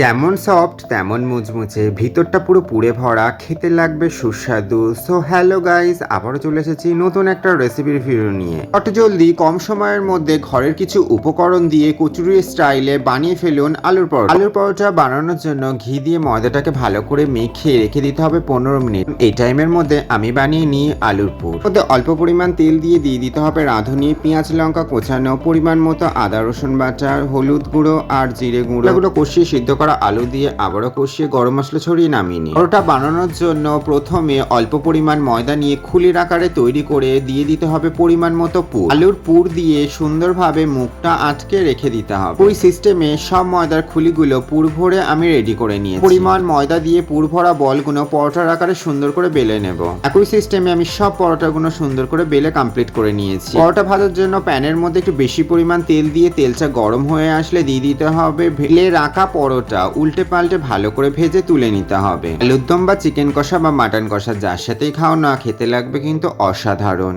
যেমন সফট, তেমন মুচমুচে। ভিতরটা পুরো পুড়ে ভরা, খেতে লাগবে সুস্বাদু। সো হ্যালো গাইস আবারও চলে এসেছি নতুন একটা রেসিপির ভিডিও নিয়ে। অত জলদি, কম সময়ের মধ্যে ঘরের কিছু উপকরণ দিয়ে কচুরি স্টাইলে বানিয়ে ফেলুন আলুর পরোটা। আলুর পরোটা বানানোর জন্য ঘি দিয়ে ময়দাটাকে ভালো করে মেখে রেখে দিতে হবে পনেরো মিনিট। এই টাইমের মধ্যে আমি বানিয়ে নিই আলুর পুর। মধ্যে অল্প পরিমাণ তেল দিয়ে দিয়ে দিতে হবে রাঁধুনি, পেঁয়াজ লঙ্কা কোচানো, পরিমাণ মতো আদা রসুন বাটা, হলুদ গুঁড়ো আর জিরে গুঁড়ো। এগুলো কষিয়ে সিদ্ধ করা আলু দিয়ে আবারও কষিয়ে গরম মশলা ছড়িয়ে নামিয়ে নিই পরোটা বানানোর জন্য প্রথমে অল্প পরিমাণ ময়দা নিয়ে খুলির আকারে তৈরি করে দিয়ে দিতে হবে পরিমাণ মতো পুর। আলুর পুর দিয়ে সুন্দরভাবে মুখটা আটকে রেখে দিতে হবে। ওই সিস্টেমে সব ময়দার খুলিগুলো পুর ভরে আমি রেডি করে নিয়েছি। পরিমাণ ময়দা দিয়ে পুর ভরা বলগুলো পরোটার আকারে সুন্দর করে বেলে নেব। একই সিস্টেমে আমি সব পরোটাগুলো সুন্দর করে বেলে কমপ্লিট করে নিয়েছি। পরোটা ভাজার জন্য প্যানের মধ্যে একটু বেশি পরিমাণ তেল দিয়ে তেলটা গরম হয়ে আসলে দিয়ে দিতে হবে। ভেলে রাখা পরোটা উল্টে পাল্টে ভালো করে ভেজে তুলে নিতে হবে। আলুর দম বা চিকেন কষা বা মাটন কষা যার সাথেই খাও না খেতে লাগবে কিন্তু অসাধারণ।